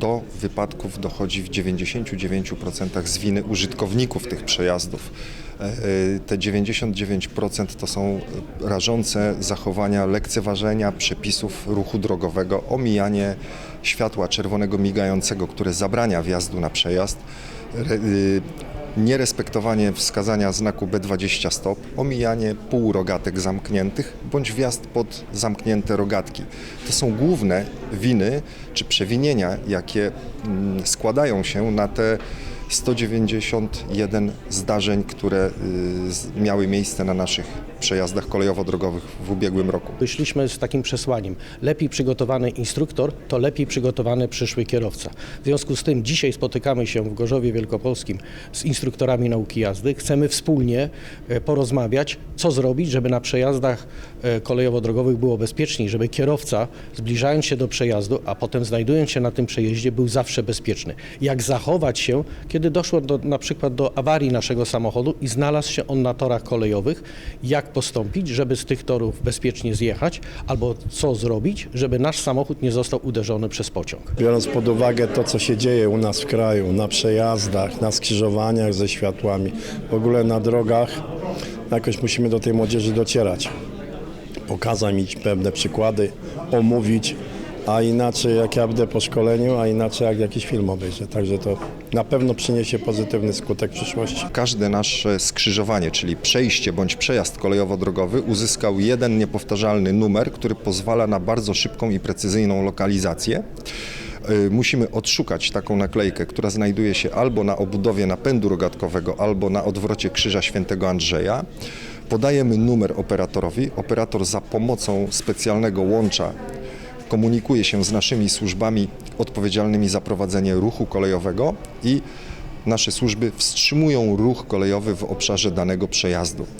do wypadków dochodzi w 99% z winy użytkowników tych przejazdów. E, e, Te 99% to są rażące zachowania lekceważenia przepisów ruchu drogowego, omijanie światła czerwonego migającego, które zabrania wjazdu na przejazd, y, nierespektowanie wskazania znaku B20 stop, omijanie półrogatek zamkniętych bądź wjazd pod zamknięte rogatki. To są główne winy czy przewinienia, jakie mm, składają się na te 191 zdarzeń, które y, miały miejsce na naszych przejazdach kolejowo-drogowych w ubiegłym roku. Wyszliśmy z takim przesłaniem. Lepiej przygotowany instruktor to lepiej przygotowany przyszły kierowca. W związku z tym dzisiaj spotykamy się w Gorzowie Wielkopolskim z instruktorami nauki jazdy. Chcemy wspólnie e, porozmawiać, co zrobić, żeby na przejazdach e, kolejowo-drogowych było bezpieczniej, żeby kierowca zbliżając się do przejazdu, a potem znajdując się na tym przejeździe był zawsze bezpieczny. Jak zachować się, kiedy doszło do, na przykład do awarii naszego samochodu i znalazł się on na torach kolejowych, jak postąpić, żeby z tych torów bezpiecznie zjechać, albo co zrobić, żeby nasz samochód nie został uderzony przez pociąg. Biorąc pod uwagę to, co się dzieje u nas w kraju, na przejazdach, na skrzyżowaniach ze światłami, w ogóle na drogach, jakoś musimy do tej młodzieży docierać. Pokazać mi pewne przykłady, omówić, a inaczej jak ja będę po szkoleniu, a inaczej jak jakiś film obejrzę. Także to na pewno przyniesie pozytywny skutek w przyszłości. Każde nasze skrzyżowanie, czyli przejście bądź przejazd kolejowo-drogowy uzyskał jeden niepowtarzalny numer, który pozwala na bardzo szybką i precyzyjną lokalizację. Y, Musimy odszukać taką naklejkę, która znajduje się albo na obudowie napędu rogatkowego, albo na odwrocie Krzyża Świętego Andrzeja. Podajemy numer operatorowi. Operator za pomocą specjalnego łącza komunikuje się z naszymi służbami odpowiedzialnymi za prowadzenie ruchu kolejowego i nasze służby wstrzymują ruch kolejowy w obszarze danego przejazdu.